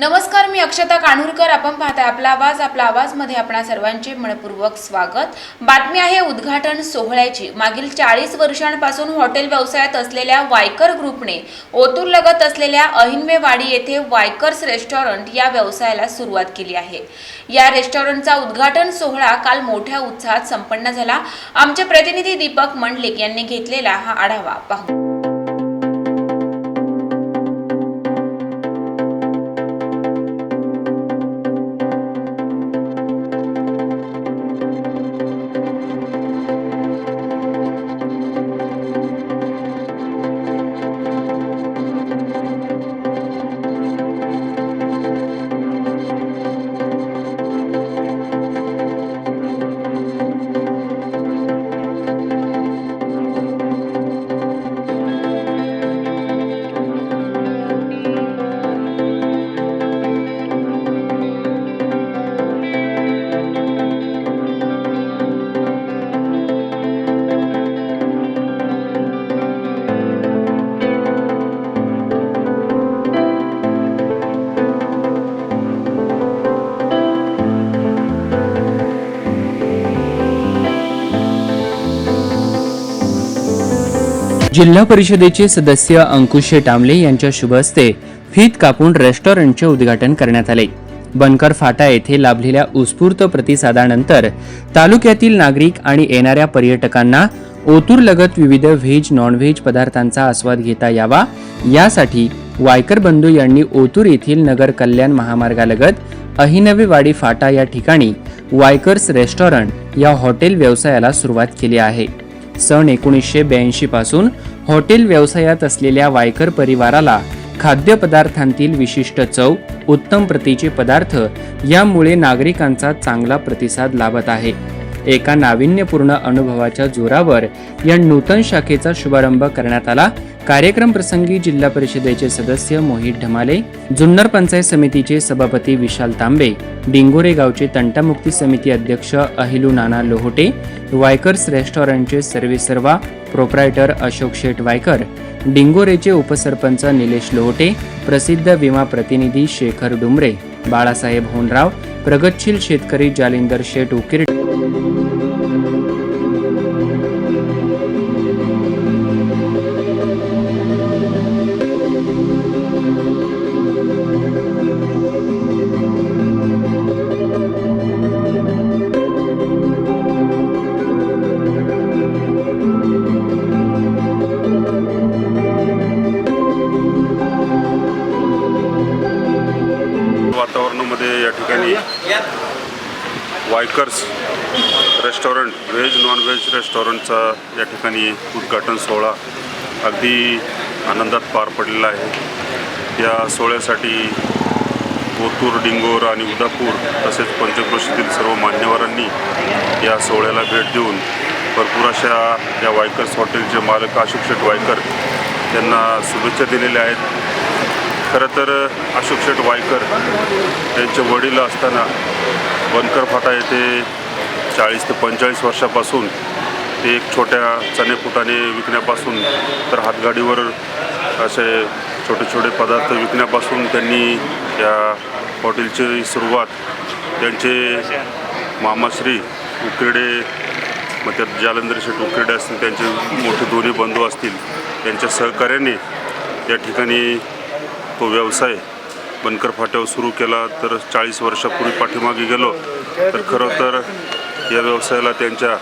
नमस्कार मी अक्षता काणूरकर आपण पाहताय आपला आवाज आपला आवाजमध्ये आपणा सर्वांचे मनपूर्वक स्वागत. बातमी आहे उद्घाटन सोहळ्याची. मागील चाळीस वर्षांपासून हॉटेल व्यवसायात असलेल्या वायकर ग्रुपने ओतूर लगत असलेल्या अहिनवेवाडी येथे वायकर्स रेस्टॉरंट या व्यवसायाला सुरुवात केली आहे. या रेस्टॉरंटचा उद्घाटन सोहळा काल मोठ्या उत्साहात संपन्न झाला. आमचे प्रतिनिधी दीपक मंडलिक यांनी घेतलेला हा आढावा पाहू. जिल्हा परिषदेचे सदस्य अंकुश टामले यांच्या शुभ हस्ते फीत कापून रेस्टॉरंटचे उद्घाटन करण्यात आले. बनकर फाटा येथे लाभलेल्या उत्स्फूर्त प्रतिसादानंतर तालुक्यातील नागरिक आणि येणाऱ्या पर्यटकांना ओतूरलगत विविध व्हेज नॉनव्हेज पदार्थांचा आस्वाद घेता यावा. यासाठी वायकर बंधू यांनी ओतूर येथील नगर कल्याण महामार्गालगत अहिनवेवाडी फाटा या ठिकाणी वायकर्स रेस्टॉरंट या हॉटेल व्यवसायाला सुरुवात केली आहे. सन एकोणीसशे ब्याऐंशी पासून हॉटेल व्यवसायात असलेल्या वायकर परिवाराला खाद्यपदार्थांतील विशिष्ट चव उत्तम प्रतीचे पदार्थ यामुळे नागरिकांचा चांगला प्रतिसाद लाभत आहे. एका नाविन्यपूर्ण अनुभवाच्या जोरावर या नूतन शाखेचा शुभारंभ करण्यात आला. कार्यक्रम प्रसंगी जिल्हा परिषदेचे सदस्य मोहित ढमाले जुन्नर पंचायत समितीचे सभापती विशाल तांबे डिंगोरे गावचे तंटामुक्ती समिती अध्यक्ष अहिलू नाना लोहोटे वायकर्स रेस्टॉरंटचे सर्वेसर्वा प्रोप्रायटर अशोक शेठ वायकर डिंगोरेचे उपसरपंच निलेश लोहोटे प्रसिद्ध विमा प्रतिनिधी शेखर डुमरे बाळासाहेब होनराव प्रगतशील शेतकरी जालिंदर शेठ उकिर वातावरणामध्ये या ठिकाणी Waykar's restaurant veg non veg रेस्टॉरंटचा या ठिकाणी उद्घाटन सोहळा अगदी आनंदात पार पडलेला आहे. या सोहळ्यासाठी ओतूर डिंगोर आणि उदापूर तसेच पंचक्रोशीतील सर्व मान्यवरांनी या सोहळ्याला भेट देऊन भरपूर अशा या वायकर्स हॉटेलचे मालक अशोक शेठ वायकर यांना शुभेच्छा दिलेल्या आहेत. खरं तर अशोक शेठ वायकर त्यांचे वडील असताना बनकर फाटा येथे चाळीस ते पंचेचाळीस वर्षापासून ते एक छोट्या चणेपुटाने विकण्यापासून तर हातगाडीवर असे छोटे छोटे पदार्थ विकण्यापासून त्यांनी या हॉटेलची सुरुवात त्यांचे मामाश्री उकिरडे मग त्यात जालंधर शेठ उकिरडे असतील त्यांचे मोठे दोन्ही बंधू असतील त्यांच्या सहकार्याने या ठिकाणी तो व्यवसाय बनकर फाट्यावर सुरू केला. तर चाळीस वर्षापूर्वी पाठीमागे गेलो तर खरं तर या व्यवसायाला त्यांच्या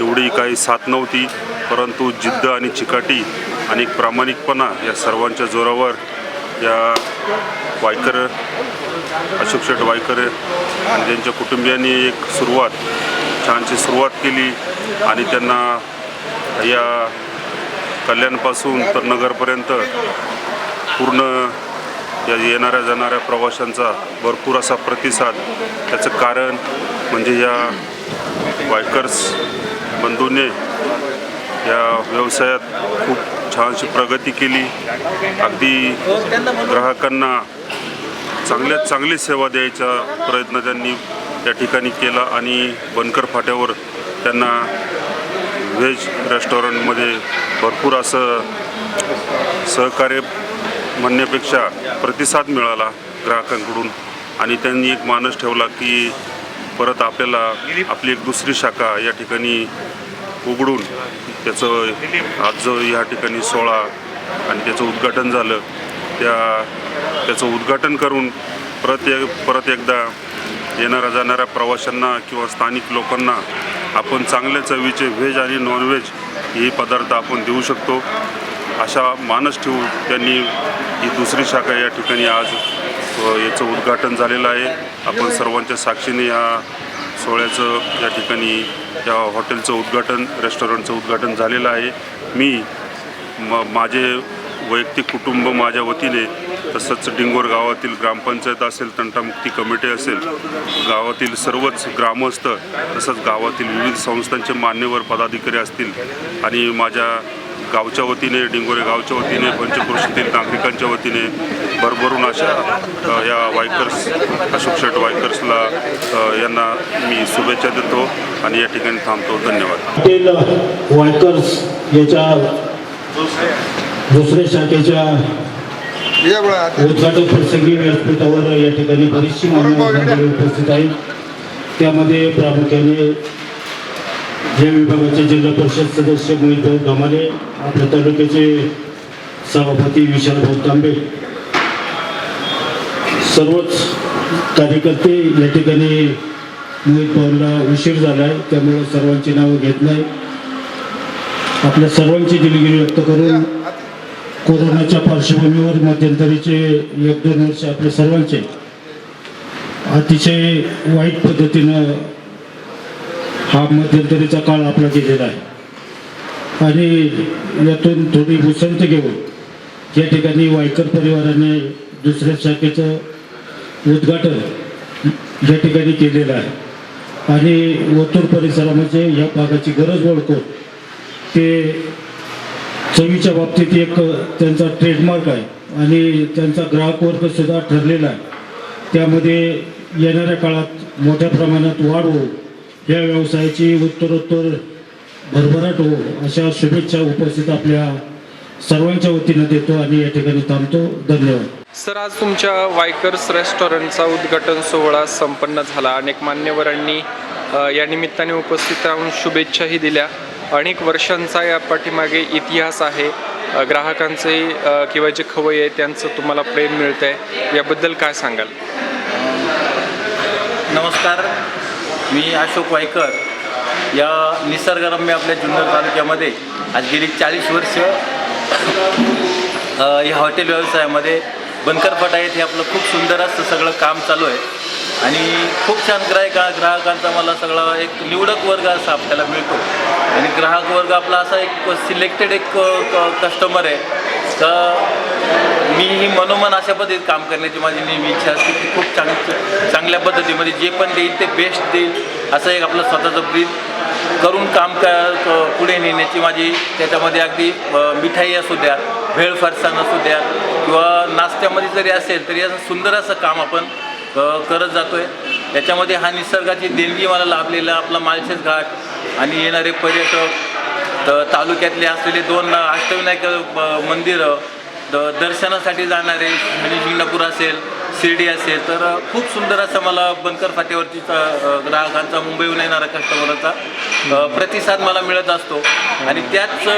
एवढी काही साथ नव्हती परंतु जिद्द आणि चिकाटी आणि प्रामाणिकपणा या सर्वांच्या जोरावर या वायकर अशोक शेठ वायकर आणि त्यांच्या कुटुंबियांनी एक सुरुवात छानशी सुरुवात केली आणि त्यांना या कल्याणपासून तर नगरपर्यंत पूर्ण या येणाऱ्या जाणाऱ्या प्रवाशांचा भरपूर असा प्रतिसाद. त्याचं कारण म्हणजे या बायकर्स बंधूंनी या व्यवसायात खूप छानशी प्रगती केली. अगदी ग्राहकांना चांगल्यात चांगली सेवा द्यायचा प्रयत्न त्यांनी त्या ठिकाणी केला आणि बनकर फाट्यावर त्यांना व्हेज रेस्टॉरंटमध्ये भरपूर असं सहकार्य म्हणण्यापेक्षा प्रतिसाद मिळाला ग्राहकांकडून. आणि त्यांनी एक मानस ठेवला की परत आपल्याला आपली एक दुसरी शाखा या ठिकाणी उघडून त्याचं आज जो या ठिकाणी सोळा आणि त्याचं उद्घाटन झालं त्या त्याचं उद्घाटन करून परत एक परत एकदा येणाऱ्या जाणाऱ्या प्रवाशांना किंवा स्थानिक लोकांना आपण चांगल्या चवीचे व्हेज आणि नॉनव्हेज हे पदार्थ आपण देऊ शकतो. अशा मानस ठेवून त्यांनी ही दुसरी शाखा या ठिकाणी आज याचं उद्घाटन झालेलं आहे. आपण सर्वांच्या साक्षीने या सोहळ्याचं या ठिकाणी या हॉटेलचं उद्घाटन रेस्टॉरंटचं उद्घाटन झालेलं आहे. मी म माझे वैयक्तिक कुटुंब माझ्या वतीने तसंच डिंगोर गावातील ग्रामपंचायत असेल तंटामुक्ती कमिटी असेल गावातील सर्वच ग्रामस्थ तसंच गावातील विविध संस्थांचे मान्यवर पदाधिकारी असतील आणि माझ्या गावच्या वतीने डिंगोरे गावच्या वतीने पंचक्रोशीतील नागरिकांच्या वतीने भरभरून अशा या वायकर्स अशोक शेट वायकर्सला यांना मी शुभेच्छा देतो आणि या ठिकाणी थांबतो. धन्यवाद. वायकर्स याच्या दुसऱ्या शाखेच्या उद्घाटन प्रसंगी व्यासपीठावर या ठिकाणी बरीचशी उपस्थित आहेत. त्यामध्ये प्रामुख्याने या विभागाचे जिल्हा परिषद सदस्य मोहितभाऊ गमाने आपल्या तालुक्याचे सभापती विशालभाऊ तांबे. सर्वच कार्यकर्ते या ठिकाणी मोहित भाऊला उशीर झाला आहे त्यामुळे सर्वांची नावं घेत नाही. आपल्या सर्वांची दिलगिरी व्यक्त करून कोरोनाच्या पार्श्वभूमीवर मध्यंतरीचे एक दोन वर्ष आपल्या सर्वांचे अतिशय वाईट पद्धतीनं हा मध्यंतरीचा काळ आपला गेलेला आहे. आणि यातून थोडी उसंत घेऊन या ठिकाणी वायकर परिवाराने दुसऱ्या शाखेचं उद्घाटन या ठिकाणी केलेलं आहे. आणि ओतूर परिसरामध्ये या भागाची गरज ओळखून ते चवीच्या बाबतीत एक त्यांचा ट्रेडमार्क आहे आणि त्यांचा ग्राहक वर्ग सुद्धा ठरलेला आहे. त्यामध्ये येणाऱ्या काळात मोठ्या प्रमाणात वाढ होऊ या व्यवसायाची उत्तरोत्तर भरभराट हो अशा शुभेच्छा उपस्थित आपल्या सर्वांच्या वतीनं देतो आणि या ठिकाणी थांबतो. धन्यवाद. सर आज तुमच्या वायकर्स रेस्टॉरंटचा उद्घाटन सोहळा संपन्न झाला. अनेक मान्यवरांनी या निमित्ताने उपस्थित राहून शुभेच्छाही दिल्या. अनेक वर्षांचा या पाठीमागे इतिहास आहे. ग्राहकांचे किंवा जे खवय्ये आहे त्यांचं तुम्हाला प्रेम मिळतं आहे याबद्दल काय सांगाल? नमस्कार. मी अशोक वायकर या निसर्गरम्य आपल्या जुन्नर तालुक्यामध्ये आज गेली चाळीस वर्ष या हॉटेल व्यवसायामध्ये बनकर फटा येथे आपलं खूप सुंदर असं सगळं काम चालू आहे. आणि खूप छान ग्राहक ग्राहकांचा मला सगळा एक निवडक वर्ग असा आपल्याला मिळतो. आणि ग्राहक वर्ग आपला असा एक सिलेक्टेड एक कस्टमर आहे. तर मी ही मनोमन अशा पद्धतीत काम करण्याची माझी नेहमी इच्छा असते की खूप चांग चांगल्या पद्धतीमध्ये जे पण देईल ते बेस्ट देईल असं एक आपलं स्वतःचं ब्रीद करून काम कर पुढे नेण्याची माझी त्याच्यामध्ये अगदी मिठाई असू द्या भेळ फरसाण असू द्या किंवा नाश्त्यामध्ये जरी असेल तरी असं सुंदर असं काम आपण करत जातो आहे याच्यामध्ये हा निसर्गाची देणगी मला लाभलेला आपला माळशेज घाट आणि येणारे पर्यटक तर तालुक्यातले असलेले दोन अष्टविनायक मंदिरं द दर्शनासाठी जाणारे म्हणजे शिंगणापूर असेल शिर्डी असेल तर खूप सुंदर असं मला बनकर फाट्यावरतीचा ग्राहकांचा मुंबईहून येणारा कस्टमरचा प्रतिसाद मला मिळत असतो. आणि त्याच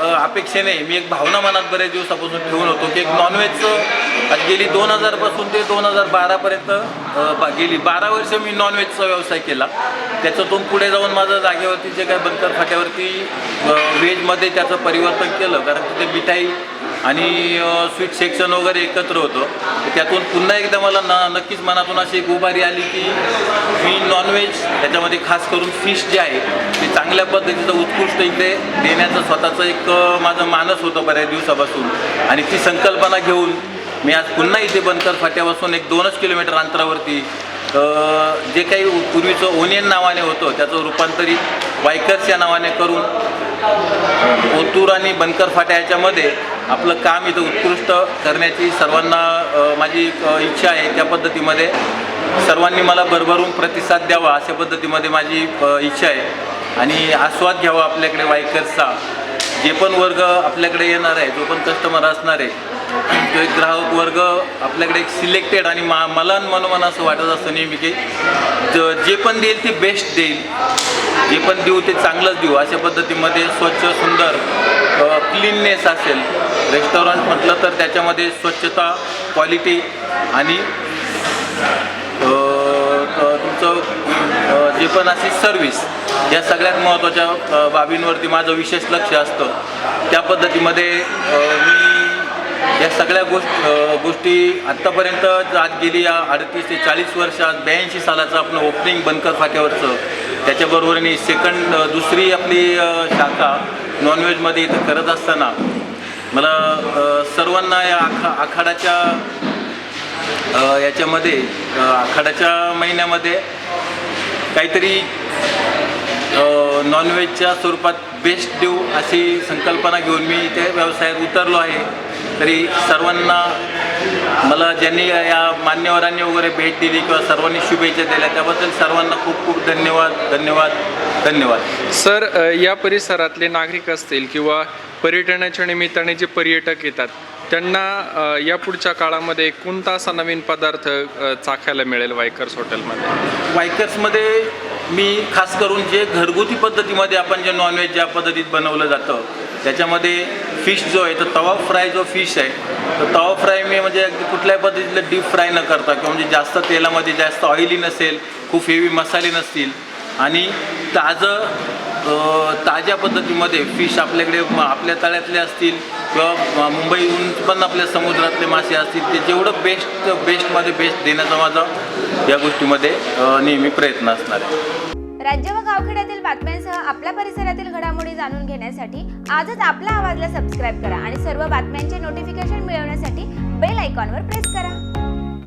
अपेक्षेने मी एक भावना मनात बऱ्याच दिवसापासून ठेवून होतो की एक नॉनव्हेजचं गेली दोन हजारपासून ते दोन हजार बारापर्यंत गेली बारा वर्ष मी नॉनव्हेजचा व्यवसाय केला. त्याच्यातून पुढे जाऊन माझं जागेवरती जे काय बनकर फाट्यावरती व्हेजमध्ये त्याचं परिवर्तन केलं कारण तिथे मिठाई आणि स्वीट सेक्शन वगैरे एकत्र होतो. त्यातून पुन्हा एकदा मला न नक्कीच मनातून अशी एक उभारी आली की मी नॉनव्हेज त्याच्यामध्ये खास करून फिश जे आहे ते चांगल्या पद्धतीचं उत्कृष्ट इथे देण्याचं स्वतःचं एक माझं मानस होतं बऱ्याच दिवसापासून. आणि ती संकल्पना घेऊन मी आज पुन्हा इथे बनकर फाट्यापासून एक दोनच किलोमीटर अंतरावरती जे काही पूर्वीचं ओनियन नावाने होतं त्याचं रूपांतरित वायकर्स या नावाने करून ओतूर आणि बनकर फाट्या याच्यामध्ये आपलं काम इथं उत्कृष्ट करण्याची सर्वांना माझी इच्छा आहे त्या पद्धतीमध्ये. सर्वांनी मला भरभरून प्रतिसाद द्यावा अशा पद्धतीमध्ये माझी इच्छा आहे. आणि आस्वाद घ्यावा आपल्याकडे वाईकर्सचा जे पण वर्ग आपल्याकडे येणार आहे जो पण कस्टमर असणार आहे तो एक ग्राहक वर्ग आपल्याकडे एक सिलेक्टेड आणि मा मला मनोमन असं वाटत असतं नेहमी की ज- जे पण देईल ते बेस्ट देईल. जे पण देऊ ते चांगलंच देऊ. अशा पद्धतीमध्ये स्वच्छ सुंदर क्लीननेस असेल. रेस्टॉरंट म्हटलं तर त्याच्यामध्ये स्वच्छता क्वालिटी आणि तुमचं जे पण अशी सर्विस या सगळ्यात महत्त्वाच्या बाबींवरती माझं विशेष लक्ष असतं. त्या पद्धतीमध्ये मी या सगळ्या गोष्ट गोष्टी आत्तापर्यंत आज गेली या अडतीस ते चाळीस वर्षात ब्याऐंशी सालाचं आपलं ओपनिंग बनकर फाट्यावरचं. त्याच्याबरोबरीने सेकंड दुसरी आपली शाखा नॉनव्हेजमध्ये इथं करत असताना मला सर्वांना या आखा आखाडाच्या याच्यामध्ये आखाड्याच्या महिन्यामध्ये काहीतरी नॉनव्हेजच्या स्वरूपात बेस्ट देऊ अशी संकल्पना घेऊन मी इथे व्यवसायात उतरलो आहे. तरी सर्वांना मला ज्यांनी या मान्यवरांनी वगैरे भेट दिली किंवा सर्वांनी शुभेच्छा दिल्या त्याबद्दल सर्वांना खूप खूप धन्यवाद धन्यवाद धन्यवाद. सर या परिसरातले नागरिक असतील किंवा पर्यटनाच्या निमित्ताने जे पर्यटक येतात त्यांना या पुढच्या काळामध्ये कोणता असा नवीन पदार्थ चाखायला मिळेल वायकर्स हॉटेलमध्ये वायकर्समध्ये मी खास करून जे घरगुती पद्धतीमध्ये आपण जे नॉनव्हेज ज्या पद्धतीत बनवलं जातं त्याच्यामध्ये फिश जो आहे तर तवा फ्राय जो फिश आहे तर तवा फ्राय मी म्हणजे अगदी कुठल्याही पद्धतीतलं डीप फ्राय न करता किंवा म्हणजे जास्त तेलामध्ये जास्त ऑइली नसेल खूप हेवी मसाले नसतील आणि ताजं ताज्या पद्धतीमध्ये फिश आपल्याकडे आपल्या तळ्यातले असतील किंवा मुंबईहून पण आपल्या समुद्रातले मासे असतील ते जेवढं बेस्ट बेस्टमध्ये बेस्ट देण्याचा माझा या गोष्टीमध्ये नेहमी प्रयत्न असणार आहे. राज्य व गावखेड्यातील बातम्यांसह आपल्या परिसरातील घडामोडी जाणून घेण्यासाठी आजच आपल्या आवाजला सबस्क्राईब करा आणि सर्व बातम्यांचे नोटिफिकेशन मिळवण्यासाठी बेल आयकॉनवर प्रेस करा.